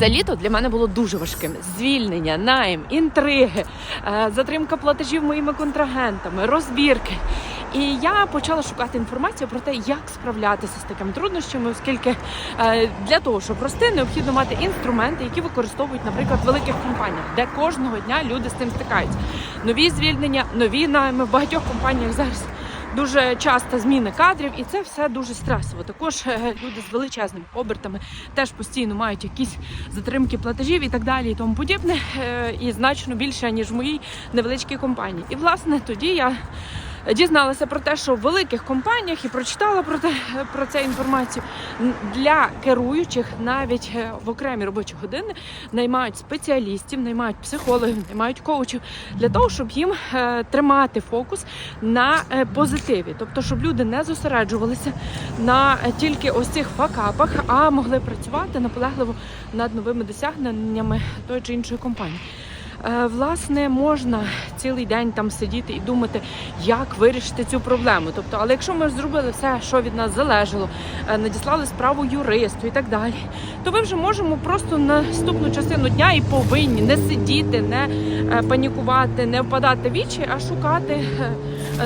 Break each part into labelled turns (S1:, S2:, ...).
S1: Це літо для мене було дуже важким. Звільнення, найм, інтриги, е, затримка платежів моїми контрагентами, розбірки. І я почала шукати інформацію про те, як справлятися з такими труднощами, оскільки е, для того, щоб рости, необхідно мати інструменти, які використовують, наприклад, в великих компаніях, де кожного дня люди з цим стикаються. Нові звільнення, нові найми в багатьох компаніях зараз. Дуже часто зміни кадрів, і це все дуже стресово. Також е, люди з величезними обертами теж постійно мають якісь затримки платежів і так далі, і тому подібне, е, і значно більше ніж в моїй невеличкій компанії. І власне тоді я дізналася про те, що в великих компаніях і прочитала про те про це інформацію для керуючих навіть е, в окремі робочі години наймають спеціалістів, наймають психологів, наймають коучів для того, щоб їм е, тримати фокус на е, позитиві, тобто, щоб люди не зосереджувалися на тільки ось цих факапах, а могли працювати наполегливо над новими досягненнями тої чи іншої компанії. Е, Власне, можна цілий день там сидіти і думати, як вирішити цю проблему. Тобто, але якщо ми зробили все, що від нас залежало, е, надіслали справу юристу і так далі, то ми вже можемо просто наступну частину дня і повинні не сидіти, не е, панікувати, не впадати в вічі, а шукати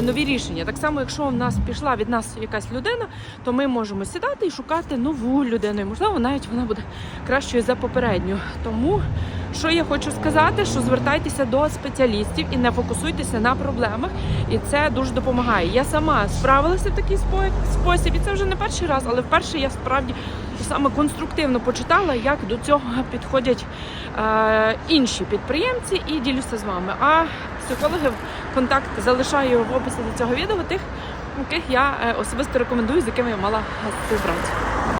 S1: нові рішення. Так само, якщо в нас пішла від нас якась людина, то ми можемо сідати і шукати нову людину. І, можливо, навіть вона буде кращою за попередню. Тому що я хочу сказати, що звертайтеся до спеціалістів і не фокусуйтеся на проблемах, і це дуже допомагає. Я сама справилася в такий спосіб, і це вже не перший раз, але вперше я справді саме конструктивно почитала, як до цього підходять е, інші підприємці, і ділюся з вами. А психологів контакт залишаю в описі до цього відео, тих, яких я е, особисто рекомендую, з якими я мала співпрацю.